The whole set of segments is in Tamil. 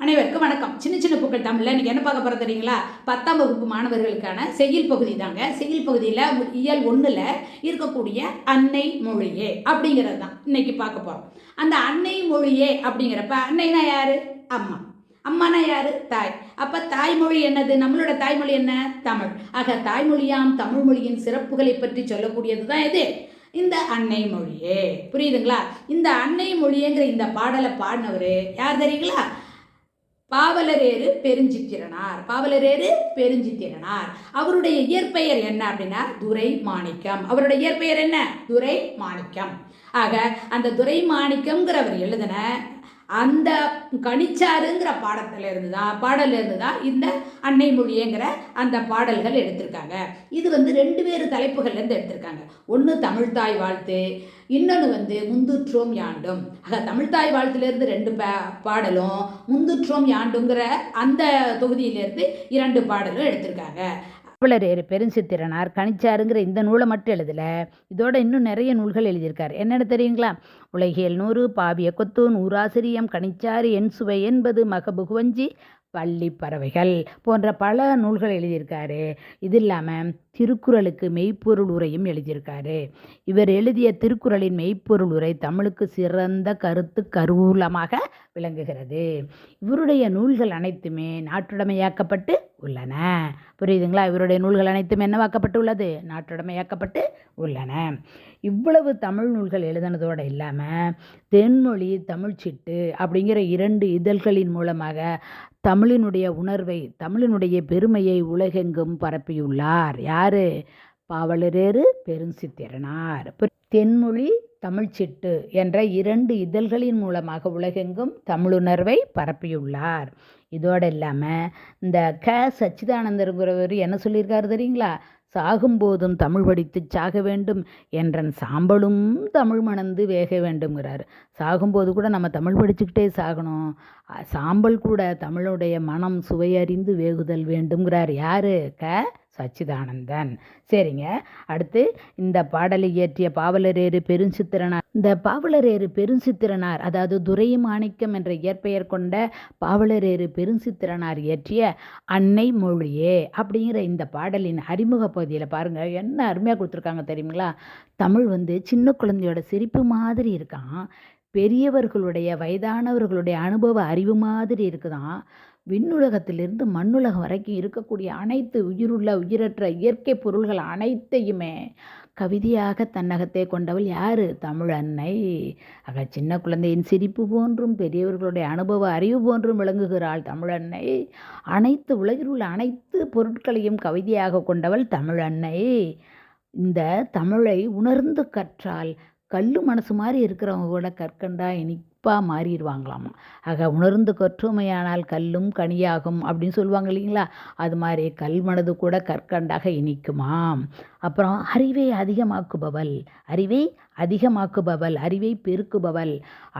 அனைவருக்கும் வணக்கம். சின்ன சின்ன பூக்கள் தமிழில். இன்றைக்கி என்ன பார்க்க போகிற தெரியுங்களா? பத்தாம் வகுப்பு மாணவர்களுக்கான செயல் பகுதி தாங்க செயல் பகுதியில் இயல் ஒன்றில் இருக்கக்கூடிய அன்னை மொழியே அப்படிங்கிறது தான் இன்னைக்கு பார்க்க போகிறோம் அந்த அன்னை மொழியே அப்படிங்கிறப்ப அன்னைனா யார்? அம்மா. அம்மானா யார்? தாய். அப்போ தாய்மொழி என்னது? நம்மளோட தாய்மொழி என்ன? தமிழ். ஆக தாய்மொழியாம் தமிழ் மொழியின் சிறப்புகளை பற்றி சொல்லக்கூடியது தான் எது? இந்த அன்னை மொழியே. புரியுதுங்களா? இந்த அன்னை மொழியேங்கிற இந்த பாடலை பாடினவர் யார் தெரியுங்களா? பாவலரேறு பெருஞ்சித்திரனார். பாவலரேறு பெருஞ்சித்திரனார். அவருடைய இயற்பெயர் என்ன அப்படின்னா துரை மாணிக்கம் அவருடைய இயற்பெயர் என்ன? துரை மாணிக்கம் ஆக அந்த துரை மாணிக்கம்ங்கிறவர் எழுதின அந்த கணிச்சாருங்கிற பாடத்துல இருந்து தான் பாடலிருந்து இருந்து தான் இந்த அன்னை மொழியேங்கிற அந்த பாடல்கள் எடுத்திருக்காங்க. இது வந்து ரெண்டு வேறு தலைப்புகள்லேருந்து எடுத்திருக்காங்க. ஒன்று தமிழ்தாய் வாழ்த்து இன்னொன்று வந்து முந்துற்றோம் யாண்டும். ஆக தமிழ்தாய் வாழ்த்துலேருந்து ரெண்டு பா பாடலும் முந்துற்றோம் யாண்டுங்கிற அந்த தொகுதியிலேருந்து இரண்டு பாடலும் எடுத்திருக்காங்க. பாவலரேறு பெருஞ்சித்திரனார் கணிச்சாருங்கிற இந்த நூலை மட்டும் எழுதல. இதோட இன்னும் நிறைய நூல்கள் எழுதியிருக்கார். என்னென்ன தெரியுங்களா? உலகியல் நூறு பாவிய கொத்து நூறாசிரியம் கணிச்சாறு என் சுவை என்பது மகபுகுவஞ்சி பள்ளி பறவைகள் போன்ற பல நூல்கள் எழுதியிருக்காரு. இது இல்லாமல் திருக்குறளுக்கு மெய்ப்பொருள் உரையும் எழுதியிருக்காரு. இவர் எழுதிய திருக்குறளின் மெய்ப்பொருள் உரை தமிழுக்கு சிறந்த கருத்து கருவூலமாக விளங்குகிறது. இவருடைய நூல்கள் அனைத்துமே நாட்டுடைமையாக்கப்பட்டு உள்ளன. புரியுதுங்களா? இவருடைய நூல்கள் அனைத்தும் என்னவாக்கப்பட்டு உள்ளது? நாட்டுடைமையாக்கப்பட்டு உள்ளன. இவ்வளவு தமிழ் நூல்கள் எழுதினதோடு இல்லாமல் தென்மொழி தமிழ்ச்சிட்டு அப்படிங்கிற இரண்டு இதழ்களின் மூலமாக தமிழினுடைய உணர்வை தமிழினுடைய பெருமையை உலகெங்கும் பரப்பியுள்ளார். யாரு? பாவலரேறு பெருஞ்சித்திரனார். தென்மொழி தமிழ்ச்சிட்டு என்ற இரண்டு இதழ்களின் மூலமாக உலகெங்கும் தமிழுணர்வை பரப்பியுள்ளார். இதோடு இல்லாமல் இந்த க. சச்சிதானந்தருங்கிறவர் என்ன சொல்லியிருக்காரு தெரியுங்களா? சாகும்போதும் தமிழ் படித்து சாக வேண்டும் என்றன் சாம்பலும் தமிழ் மணந்து வேக வேண்டும்ங்கிறார். சாகும்போது கூட நம்ம தமிழ் படிச்சுக்கிட்டே சாகணும். சாம்பல் கூட தமிழுடைய மனம் சுவையறிந்து வேகுதல் வேண்டும்ங்கிறார். யாரு? க சச்சிதானந்தன். சரிங்க. அடுத்து இந்த பாடலை இயற்றிய பாவலரேறு பெருஞ்சித்திரனார். இந்த பாவலரேறு பெருஞ்சித்திரனார் அதாவது துரை மாணிக்கம் என்ற இயற்பெயர் கொண்ட பாவலரேறு பெருஞ்சித்திரனார் இயற்றிய அன்னை மொழியே அப்படிங்கிற இந்த பாடலின் அறிமுக பகுதியில் பாருங்கள் என்ன அருமையாக கொடுத்துருக்காங்க தெரியுங்களா? தமிழ் வந்து சின்ன குழந்தையோட சிரிப்பு மாதிரி இருக்கான் பெரியவர்களுடைய வயதானவர்களுடைய அனுபவ அறிவு மாதிரி இருக்குதான். விண்ணுலகத்திலிருந்து மண்ணுலகம் வரைக்கும் இருக்கக்கூடிய அனைத்து உயிருள்ள உயிரற்ற இயற்கை பொருள்கள் அனைத்தையுமே கவிதையாக தன்னகத்தே கொண்டவள் யாரு? தமிழ் அன்னை. ஆக சின்ன குழந்தையின் சிரிப்பு போன்றும் பெரியவர்களுடைய அனுபவ அறிவு போன்றும் விளங்குகிறாள் தமிழ் அன்னை. அனைத்து உலகில் உள்ள அனைத்து பொருட்களையும் கவிதையாக கொண்டவள் தமிழ் அன்னை. இந்த தமிழை உணர்ந்து கற்றால் கல்லு மனசு மாதிரி இருக்கிறவங்க கூட கற்கண்டா இனிப்பாக மாறிடுவாங்களாமா. ஆக உணர்ந்து கற்றுமையானால் கல்லும் கனியாகும் அப்படின்னு சொல்லுவாங்க இல்லைங்களா? அது மாதிரி கல் மனது கூட கற்கண்டாக இனிக்குமாம். அப்புறம் அறிவை அதிகமாக்குபவள் அறிவை அதிகமாக்குபவள் அறிவை பெருக்குபவள்.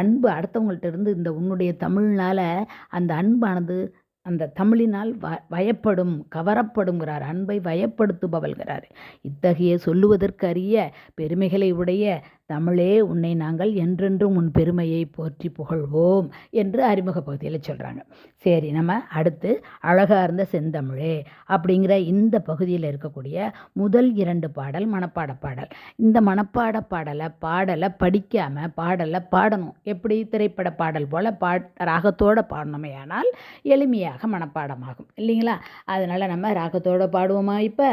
அன்பு அடுத்தவங்கள்ட்ட இருந்து இந்த உன்னுடைய தமிழ்னால் அந்த அன்பானது அந்த தமிழினால் வ வயப்படும் கவரப்படுங்கிறார். அன்பை வயப்படுத்துபவள்கிறார். இத்தகைய சொல்லுவதற்கு அறிய பெருமைகளை உடைய தமிழே உன்னை நாங்கள் என்றென்றும் உன் பெருமையை போற்றி புகழ்வோம் என்று அறிமுக பகுதியில் சொல்கிறாங்க சரி நம்ம அடுத்து அழகார்ந்த செந்தமிழே அப்படிங்கிற இந்த பகுதியில் இருக்கக்கூடிய முதல் இரண்டு பாடல் மனப்பாட பாடல். இந்த மனப்பாட பாடலை பாடலை படிக்காமல் பாடலை பாடணும். எப்படி? திரைப்பட பாடல் போல் பா ராகத்தோடு பாடணுமே ஆனால் எளிமையாக மனப்பாடமாகும். இல்லைங்களா? அதனால் நம்ம ராகத்தோடு பாடுவோமா இப்போ?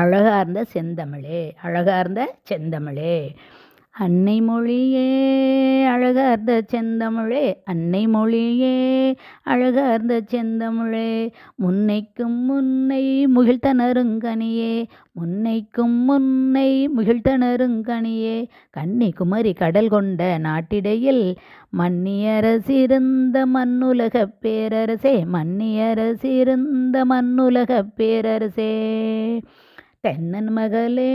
அழகார்ந்த செந்தமிழே அழகார்ந்த செந்தமிழே. அன்னை மொழியே அழகார்ந்த செந்தமிழே அன்னை மொழியே அழகார்ந்த செந்தமிழே. முன்னைக்கும் முன்னை முகிழ்த்தனருங்கனியே முன்னைக்கும் முன்னை முகிழ்த்தனருங்கனியே கன்னிகுமரி கடல் கொண்ட நாட்டிடையில் மன்னியரசிருந்த மண்ணுலக பேரரசே மன்னியரசிருந்த மண்ணுலக பேரரசே. தென்னன் மகளே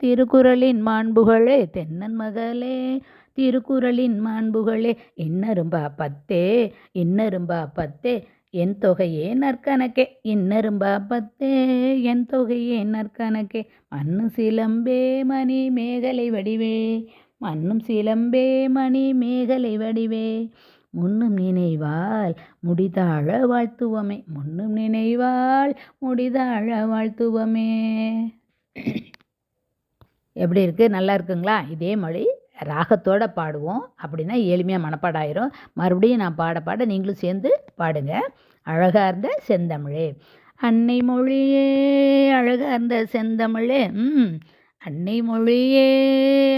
திருக்குறளின் மாண்புகளே தென்னன் மகளே திருக்குறளின் மாண்புகளே. இன்னரும்பா பத்தே இன்னரும்பா பத்தே என் தொகையே நற்கணக்கே. இன்னரும்பா பத்தே என் தொகையே நற்கணக்கே. மண்ணு சிலம்பே மணி மேகலை வடிவே. மண்ணும் சிலம்பே மணி மேகலை வடிவே. முன்னும் நினைவால் முடிதாழ வாழ்த்துவமே. முன்னும் நினைவால் முடிதாழ வாழ்த்துவமே. எப்படி இருக்குது நல்லா இருக்குங்களா? இதே மொழி ராகத்தோடு பாடுவோம். அப்படின்னா எளிமையாக மனப்பாடாயிரும். மறுபடியும் நான் பாட பாட நீங்களும் சேர்ந்து பாடுங்க. அழகாக இருந்த செந்தமிழே. அன்னை மொழியே இருந்த செந்தமிழே. ம். அன்னை மொழியே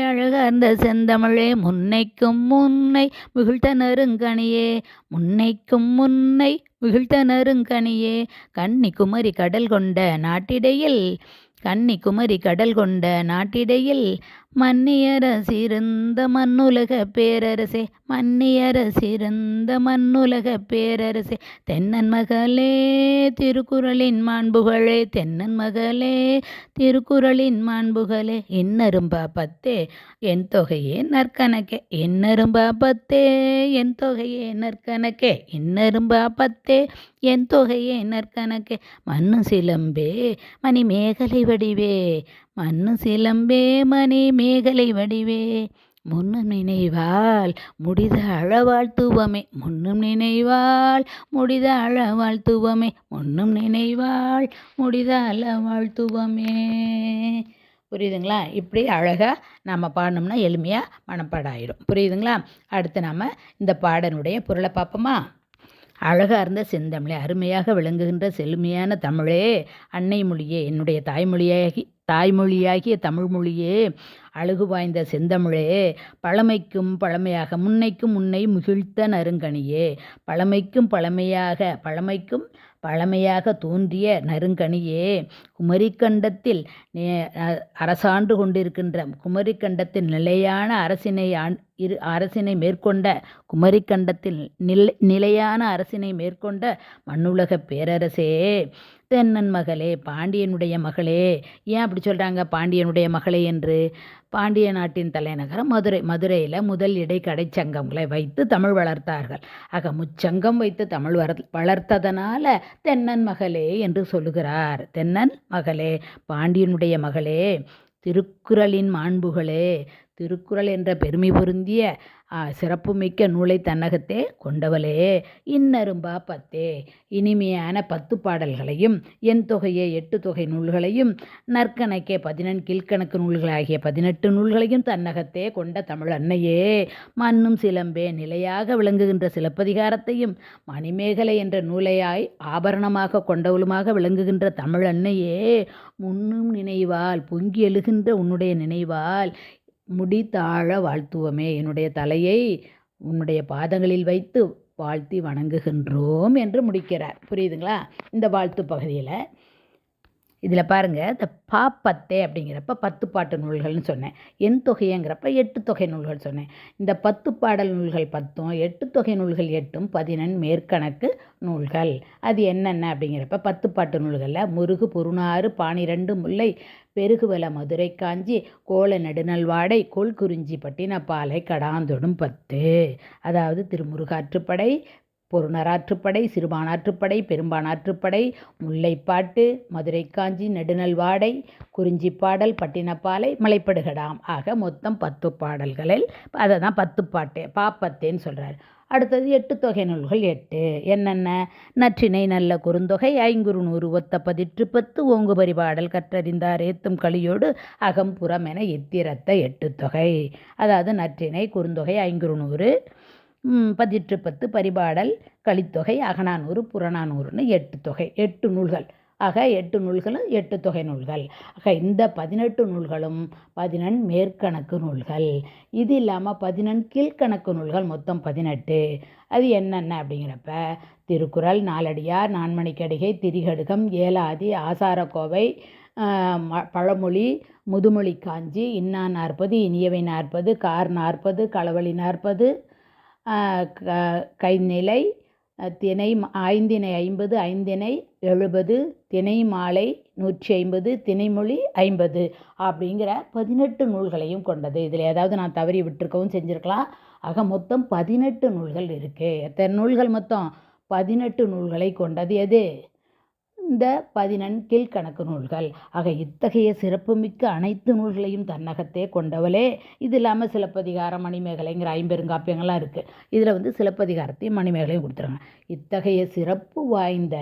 அழகார்ந்த செந்தமிழே முன்னைக்கும் முன்னை மிகுழ்த்த நறுங்கனியே முன்னைக்கும் முன்னை மிகுழ்த்த நறுங்கனியே கன்னி குமரி கடல் கொண்ட நாட்டிடையில் கன்னி குமரி கடல் கொண்ட நாட்டிடையில் மன்னியரசிருந்த மண்ணுலக பேரரசே மன்னியரசிருந்த மண்ணுலக பேரரசே. தென்னன் மகளே திருக்குறளின் மாண்புகளே தென்னன் மகளே திருக்குறளின் மாண்புகளே. இன்னரும்பா பத்தே என் தொகையே நற்கணக்கே. என்னரும்பா பத்தே என் தொகையே நற்கணக்கே. இன்னரும்பா பத்தே என் தொகையே நற்கணக்கே. மண்ணு சிலம்பே மணி மேகலை வடிவே மண்ணு சிலம்பே மணி மேகலை வடிவே. முன்னும் நினைவால் முடித அழவாழ்த்துவமே முன்னும் நினைவால் முடித அழவாழ்த்துவமே முன்னும் நினைவால் முடித அழவாழ்த்துவமே புரியுதுங்களா? இப்படி அழகாக நம்ம பாடணும்னா எளிமையாக மனப்பாடம் ஆயிடும். புரியுதுங்களா? அடுத்து நாம் இந்த பாடனுடைய பொருளை பார்ப்போமா? அழகாக இருந்த செந்தமிழே அருமையாக விளங்குகின்ற செழுமையான தமிழே அன்னை மொழியே என்னுடைய தாய்மொழியாகி தாய்மொழியாகிய தமிழ் மொழியே அழகு வாய்ந்த செந்தமிழே பழமைக்கும் பழமையாக முன்னைக்கும் முன்னை முகிழ்த்த நறுங்கணியே பழமைக்கும் பழமையாக பழமைக்கும் பழமையாக தோன்றிய நறுங்கனியே குமரிக்கண்டத்தில் அரசாண்டு கொண்டிருக்கின்ற குமரிக்கண்டத்தில் நிலையான அரசினை இரு அரசினை மேற்கொண்ட குமரிக்கண்டத்தில் நிலை நிலையான அரசினை மேற்கொண்ட மண்ணுலக பேரரசே தென்னன் மகளே பாண்டியனுடைய மகளே. ஏன் அப்படி சொல்கிறாங்க பாண்டியனுடைய மகளே என்று? பாண்டிய நாட்டின் தலைநகரம் மதுரை மதுரையில் முதல் இடைக்கடை சங்கங்களை வைத்து தமிழ் வளர்த்தார்கள். ஆக முச்சங்கம் வைத்து தமிழ் வளர் வளர்த்ததனால தென்னன் மகளே என்று சொல்லுகிறார். தென்னன் மகளே பாண்டியனுடைய மகளே திருக்குறளின் மாண்புகளே திருக்குறள் என்ற பெருமை பொருந்திய சிறப்புமிக்க நூலை தன்னகத்தே கொண்டவளே. இன்னரும்பா பத்தே. இனிமையான பத்து பாடல்களையும் என் தொகையே எட்டு தொகை நூல்களையும் நற்கணக்கே பதினெண் கீழ்க்கணக்கு நூல்களாகிய பதினெட்டு நூல்களையும் தன்னகத்தே கொண்ட தமிழ் அன்னையே மண்ணும் சிலம்பே நிலையாக விளங்குகின்ற சிலப்பதிகாரத்தையும் மணிமேகலை என்ற நூலையாய் ஆபரணமாக கொண்டவளுமாக விளங்குகின்ற தமிழ் அன்னையே முன்னும் நினைவால் பொங்கி எழுகின்ற உன்னுடைய நினைவால் முடி தாழ வாழ்த்துவமே. என்னுடைய தலையை உன்னுடைய பாதங்களில் வைத்து வாழ்த்தி வணங்குகின்றோம் என்று முடிக்கிறார். புரியுதுங்களா? இந்த வாழ்த்து பகுதியில். இதில் பாருங்கள் இந்த பாப்பத்தே அப்படிங்கிறப்ப பத்து பாட்டு நூல்கள்னு சொன்னேன். என் தொகைங்கிறப்ப எட்டு தொகை நூல்கள் சொன்னேன். இந்த பத்து பாடல் நூல்கள் பத்தும் எட்டு தொகை நூல்கள் எட்டும் பதினெண் மேற்கணக்கு நூல்கள். அது என்னென்ன அப்படிங்கிறப்ப பத்து பாட்டு நூல்களில் முருகு பொருணாறு பானிரண்டு முல்லை பெருகுவல மதுரை காஞ்சி கோல நெடுநல்வாடை கோல்குறிஞ்சி பட்டினப்பாலை கடாந்தொடும் பத்து. அதாவது திருமுருகாற்றுப்படை பொருணராற்றுப்படை சிறுபானாற்றுப்படை பெரும்பானாற்றுப்படை முல்லைப்பாட்டு மதுரை காஞ்சி நெடுநல்வாடை குறிஞ்சிப்பாடல் பட்டினப்பாலை மலைப்படுகடாம். ஆக மொத்தம் பத்து பாடல்களில் அதை தான் பத்து பாட்டு பாப்பத்தேன்னு சொல்கிறார் அடுத்தது எட்டு தொகை நூல்கள் எட்டு. என்னென்ன? நற்றினை நல்ல குறுந்தொகை ஐங்குறு நூறு ஒத்த பதிற்று பத்து ஓங்கு பரிபாடல் கற்றறிந்தார் ஏத்தும் களியோடு அகம்புறம் என எத்திரத்த எட்டு தொகை. அதாவது நற்றினை குறுந்தொகை ஐங்குறு நூறு பதிற்று பத்து பரிபாடல் கலித்தொகை அகநானூறு புறநானூறுன்னு எட்டு தொகை எட்டு நூல்கள். ஆக எட்டு நூல்களும் எட்டு தொகை நூல்கள். ஆக இந்த பதினெட்டு நூல்களும் பதினெண் மேற்கணக்கு நூல்கள். இது இல்லாமல் பதினெண் கீழ்கணக்கு நூல்கள் மொத்தம் பதினெட்டு. அது என்னென்ன அப்படிங்கிறப்ப திருக்குறள் நாலடியார் நான்மணிக்கடிகை திரிகடுகம் ஏலாதி ஆசாரக்கோவை ம- பழமொழி முதுமொழி காஞ்சி இன்னா நாற்பது இனியவை நாற்பது கார் நாற்பது களவழி நாற்பது க- கைநிலை திணை ஐந்திணை ஐம்பது ஐந்திணை எழுபது திணை மாலை நூற்றி ஐம்பது திணைமொழி ஐம்பது அப்படிங்கிற பதினெட்டு நூல்களையும் கொண்டது. இதில் ஏதாவது நான் தவறி விட்டுருக்கவும் செஞ்சுருக்கலாம். ஆக மொத்தம் பதினெட்டு நூல்கள் இருக்குது எத்தனை நூல்கள் மொத்தம்? பதினெட்டு நூல்களை கொண்டது எது? இந்த பதினெண் கீழ்கணக்கு நூல்கள். ஆக இத்தகைய சிறப்புமிக்க அனைத்து நூல்களையும் தன்னகத்தே கொண்டவளே. இது இல்லாமல் சிலப்பதிகாரம் மணிமேகலைங்கிற ஐம்பெருங்காப்பியங்கள்லாம் இருக்குது இதில் வந்து சிலப்பதிகாரத்தையும் மணிமேகலையும் கொடுத்துருங்க இத்தகைய சிறப்பு வாய்ந்த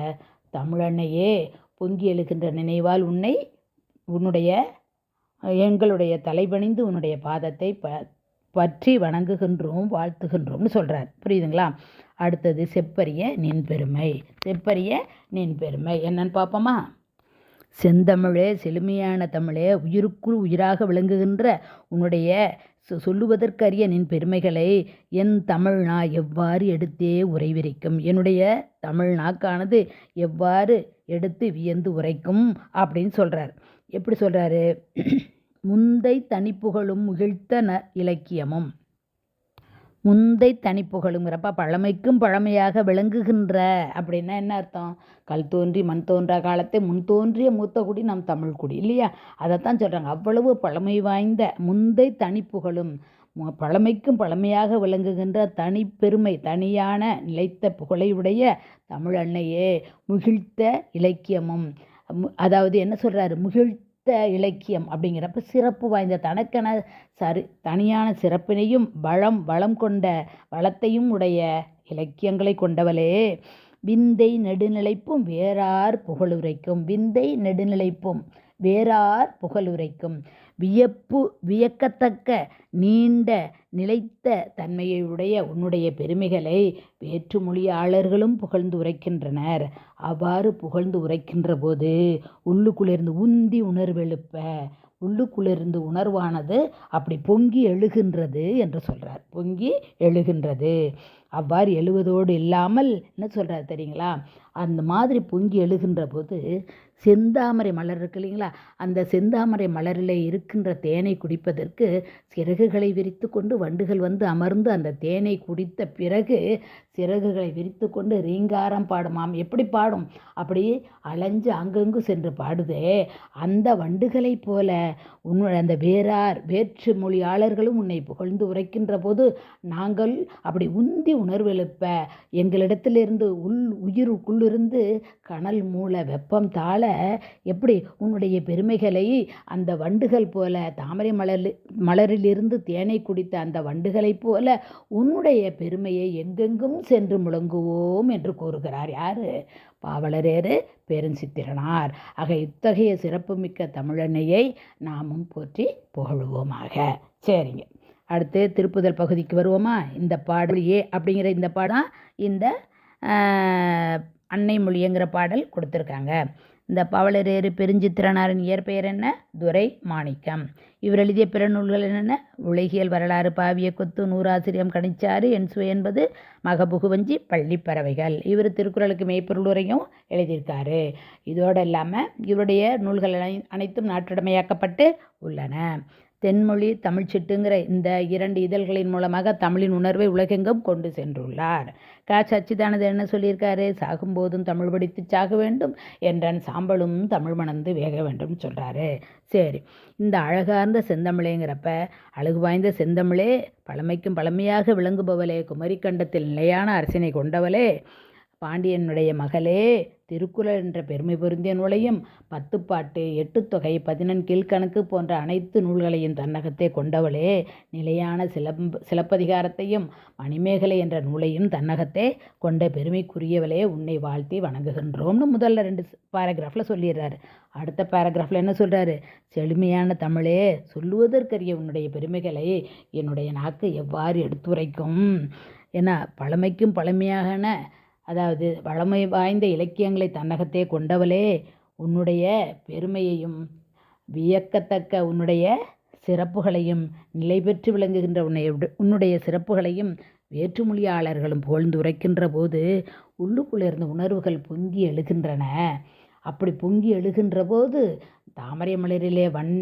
தமிழன்னையே பொங்கி எழுகின்ற நினைவால் உன்னை உன்னுடைய எங்களுடைய தலைபணிந்து உன்னுடைய பாதத்தை ப பற்றி வணங்குகின்றோம் வாழ்த்துகின்றோம்னு சொல்கிறார் புரியுதுங்களா? அடுத்தது செப்பரிய நின் பெருமை செப்பரிய நின் பெருமை என்னன்னு பார்ப்போமா? செந்தமிழே செழுமையான தமிழே உயிருக்குள் உயிராக விளங்குகின்ற உன்னுடைய சொ சொல்லுவதற்கரிய நின் பெருமைகளை என் தமிழ்நா எவ்வாறு எடுத்தே உறைவிரிக்கும்? என்னுடைய தமிழ் நாக்கானது எவ்வாறு எடுத்து வியந்து உரைக்கும்? அப்படின்னு சொல்கிறார் எப்படி சொல்கிறாரு முந்தை தனிப்புகழும் முகிழ்த்த ந இலக்கியமும் முந்தை தனிப்புகழுங்கிறப்ப பழமைக்கும் பழமையாக விளங்குகின்ற அப்படின்னா என்ன அர்த்தம்? கல் தோன்றி மண் தோன்றா காலத்தை முன் தோன்றிய மூத்த குடி நம் தமிழ் குடி இல்லையா? அதைத்தான் சொல்கிறாங்க அவ்வளவு பழமை வாய்ந்த முந்தை தனிப்புகழும் புகழும் பழமைக்கும் பழமையாக விளங்குகின்ற தனிப்பெருமை தனியான நிலைத்த புகழையுடைய தமிழ் அன்னையே முகிழ்த்த இலக்கியமும். அதாவது என்ன சொல்கிறாரு முகிழ்த்த இலக்கியம் அப்படிங்கிறப்ப சிறப்பு வாய்ந்த தனக்கென சரி தனியான சிறப்பினையும் வளம் வளம் கொண்ட வளத்தையும் உடைய இலக்கியங்களை கொண்டவளே. விந்தை நெடுநிலைப்பும் வேறார் புகழுரைக்கும். விந்தை நெடுநிலைப்பும் வேறார் புகழுரைக்கும். வியப்பு வியக்கத்தக்க நீண்ட நிலைத்த தன்மையுடைய உன்னுடைய பெருமைகளை வேற்றுமொழியாளர்களும் புகழ்ந்து உரைக்கின்றனர். அவ்வாறு புகழ்ந்து உரைக்கின்ற போது உள்ளுக்குளிர்ந்து உந்தி உணர்வெழுப்ப உள்ளுக்குள்ளிருந்து உணர்வானது அப்படி பொங்கி எழுகின்றது என்று சொல்கிறார் பொங்கி எழுகின்றது. அவ்வாறு எழுவதோடு இல்லாமல் என்ன சொல்கிறார் தெரியுங்களா? அந்த மாதிரி பொங்கி எழுகின்ற போது செந்தாமரை மலர் இருக்கு இல்லைங்களா? அந்த செந்தாமரை மலரில் இருக்கின்ற தேனை குடிப்பதற்கு சிறகுகளை விரித்து கொண்டு வண்டுகள் வந்து அமர்ந்து அந்த தேனை குடித்த பிறகு சிறகுகளை விரித்து கொண்டு ரீங்காரம் பாடுமாம் எப்படி பாடும்? அப்படி அலைஞ்சு அங்கங்கு சென்று பாடுதே. அந்த வண்டுகளைப் போல உன்னுடைய அந்த வேறார் வேற்று மொழியாளர்களும் உன்னை புகழ்ந்து உரைக்கின்ற போது நாங்கள் அப்படி உந்தி உணர்வெழுப்ப. எங்களிடத்திலிருந்து உள் உயிருக்குள்ளிருந்து கனல் மூல வெப்பம் தாழ எப்படி உன்னுடைய பெருமைகளை அந்த வண்டுகள் போல தாமரை மலர் மலரிலிருந்து தேனை குடித்த அந்த வண்டுகளைப் போல உன்னுடைய பெருமையை எங்கெங்கும் சென்று முழங்குவோம் என்று கூறுகிறார் யார்? பாவலரேறு பெருஞ்சித்திரனார். ஆக இத்தகைய சிறப்புமிக்க தமிழனையை நாமும் போற்றி புகழுவோமாக. சரிங்க. அடுத்து திருப்புதல் பகுதிக்கு வருவோமா? இந்த பாடல் ஏ அப்படிங்கிற இந்த பாடம் இந்த அன்னை மொழிங்கிற பாடல் கொடுத்துருக்காங்க. இந்த பவளரேறு பெருஞ்சித்திரனாரின் இயற்பெயர் என்ன? துரை மாணிக்கம் இவர் எழுதிய பிற நூல்கள் என்னென்ன? உலகியல் வரலாறு பாவிய கொத்து நூறாசிரியம் கணிச்சாறு என் சுவை என்பது மகபுகுவஞ்சி பள்ளிப்பறவைகள். இவர் திருக்குறளுக்கு மெய்ப்பொருள் உரையும் எழுதியிருக்காரு. இதோடு இல்லாமல் இவருடைய நூல்கள் அனை- அனைத்தும் நாட்டுடைமையாக்கப்பட்டு உள்ளன. தென்மொழி தமிழ்ச்சிட்டுங்கிற இந்த இரண்டு இதழ்களின் மூலமாக தமிழின் உணர்வை உலகெங்கும் கொண்டு சென்றுள்ளார். க சச்சிதானந்தர் என்ன சொல்லியிருக்காரு? சாகும்போதும் தமிழ் படித்து சாக வேண்டும். என்றான் சாம்பலும் தமிழ் மணந்து வேக வேண்டும் சொல்கிறாரு சரி இந்த அழகார்ந்த செந்தமிழேங்கிறப்ப அழகு வாய்ந்த செந்தமிழே பழமைக்கும் பழமையாக விளங்குபவளே குமரிக்கண்டத்தில் நிலையான அரசினை கொண்டவளே பாண்டியனுடைய மகளே திருக்குறள் என்ற பெருமை பொருந்திய நூலையும் பத்துப்பாட்டு எட்டுத்தொகை பதினெண் கீழ்கணக்கு போன்ற அனைத்து நூல்களையும் தன்னகத்தே கொண்டவளே. நிலையான சிலம்ப சிலப்பதிகாரத்தையும் மணிமேகலை என்ற நூலையும் தன்னகத்தே கொண்ட பெருமைக்குரியவளே உன்னை வாழ்த்தி வணங்குகின்றோம்னு முதல்ல ரெண்டு பேராகிராஃபில் சொல்லிடுறாரு. அடுத்த பேராகிராஃபில் என்ன சொல்கிறாரு செழுமையான தமிழே சொல்லுவதற்கரிய உன்னுடைய பெருமைகளை என்னுடைய நாக்கு எவ்வாறு எடுத்துரைக்கும்? ஏன்னா பழமைக்கும் பழமையான அதாவது வளமை வாய்ந்த இலக்கியங்களை தன்னகத்தே கொண்டவளே உன்னுடைய பெருமையையும் வியக்கத்தக்க உன்னுடைய சிறப்புகளையும் நிலை பெற்று விளங்குகின்ற உன்னை உன்னுடைய சிறப்புகளையும் வேற்றுமொழியாளர்களும் புகழ்ந்துரைக்கின்ற போது உள்ளுக்குள்ளே இருந்த உணர்வுகள் பொங்கி எழுகின்றன. அப்படி பொங்கி எழுகின்ற போது தாமரை மலரிலே வன்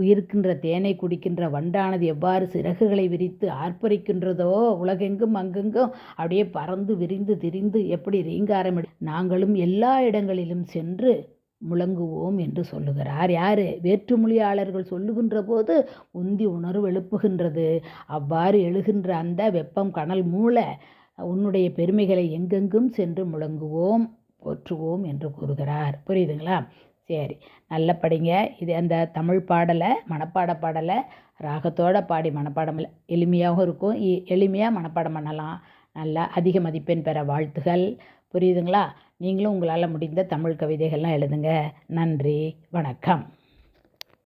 உயிர்க்கின்ற தேனை குடிக்கின்ற வண்டானது எவ்வாறு சிறகுகளை விரித்து ஆர்ப்பரிக்கின்றதோ உலகெங்கும் அங்கெங்கும் அப்படியே பறந்து விரிந்து திரிந்து எப்படி ரீங்காரம் நாங்களும் எல்லா இடங்களிலும் சென்று முழங்குவோம் என்று சொல்லுகிறார். யாரு? வேற்றுமொழியாளர்கள் சொல்லுகின்ற போது உந்தி உணர்வு எழுப்புகின்றது. அவ்வாறு எழுகின்ற அந்த வெப்பம் கனல் மூல உன்னுடைய பெருமைகளை எங்கெங்கும் சென்று முழங்குவோம். போற்றுவோம் என்று கூறுகிறார். புரியுதுங்களா? சரி. நல்ல படிங்க. இது அந்த தமிழ் பாடலை மனப்பாட பாடலை ராகத்தோடு பாடி மனப்பாடம் எளிமையாகவும் இருக்கும். எளிமையாக மனப்பாடம் பண்ணலாம். நல்லா அதிக மதிப்பெண் பெற வாழ்த்துகள். புரியுதுங்களா? நீங்களும் உங்களால் முடிந்த தமிழ் கவிதைகள்லாம் எழுதுங்க. நன்றி. வணக்கம்.